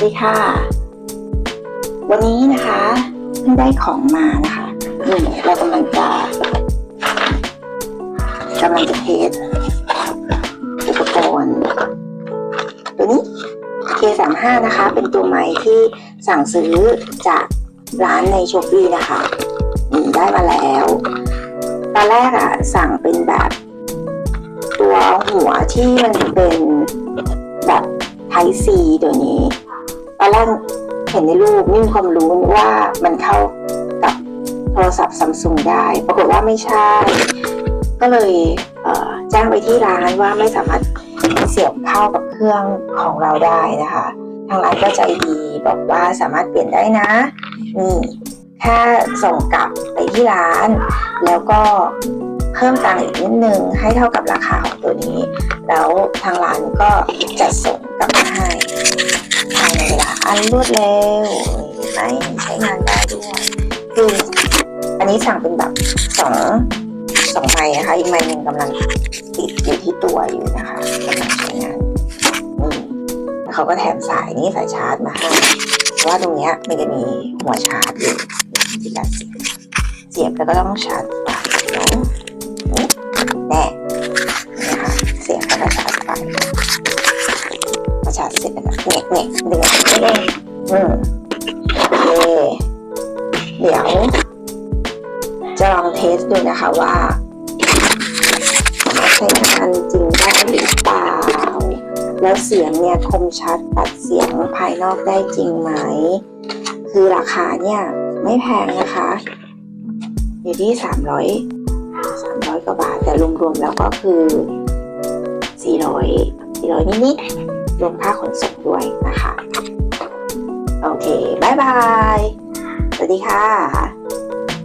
วัสดีค่ะ วันนี้นะคะเพิ่งได้ของมานะคะนี่เรากำลังจะกำลังจะเทสอุปกรณ์ตัวนี้ K35 นะคะ เป็นตัวไม้ที่สั่งซื้อจากร้านในช้อปปี้นะคะนี่ได้มาแล้ว ตอนแรกอะสั่งเป็นแบบตัวหัวที่มันเป็นแบบ Type C ตัวนี้ อนแรกเห็นในรูปไม่มีความรู้ว่ามันเข้ากับโทรศัพท์ซัมซุงได้ ปรากฏว่าไม่ใช่ ก็เลยเแจ้งไปที่ร้านว่าไม่สามารถเสียบเข้ากับเครื่องของเราได้นะคะ ทางร้านก็ใจดีบอกว่าสามารถเปลี่ยนได้นะนี่แค่ส่งกลับไปที่ร้าน แล้วก็เพิ่มตังค์อีกนิดนึงให้เท่ากับราคาของตัวนี้ แล้วทางร้านก็จะส่งกลับ อันรวดเร็วไหมใช้งานได้ด้วยคืออันนี้สั่งเป็นแบบสองสองไม้นะคะอีกไม้หนึ่งกำลังติดอยู่ที่ตัวอยู่นะคะกำลังใช้งานนี่แล้วเขาก็แถมสายนี้สายชาร์จมาให้เพราะว่าตรงเนี้ยมันจะมีหัวชาร์จอยู่ที่การเสียบเสียบแล้วก็ต้องชาร์จ เสร็จแล้วก็เดึงออกเองอืมโอเคเดี๋ยว จะลองเทสดูนะคะว่าใช้งานจริงได้หรือเปล่า แล้วเสียงเนี่ยคมชัดตัดเสียงภายนอกได้จริงไหม คือราคาเนี่ยไม่แพงนะคะ อยู่ที่สามร้อยสามร้อยกว่าบาท แต่รวมๆแล้วก็คือสี่ ร้อยสี่ร้อยนิดๆรวมค่าขนส่งด้วยนะคะ โอเคบายบาย สวัสดีค่ะ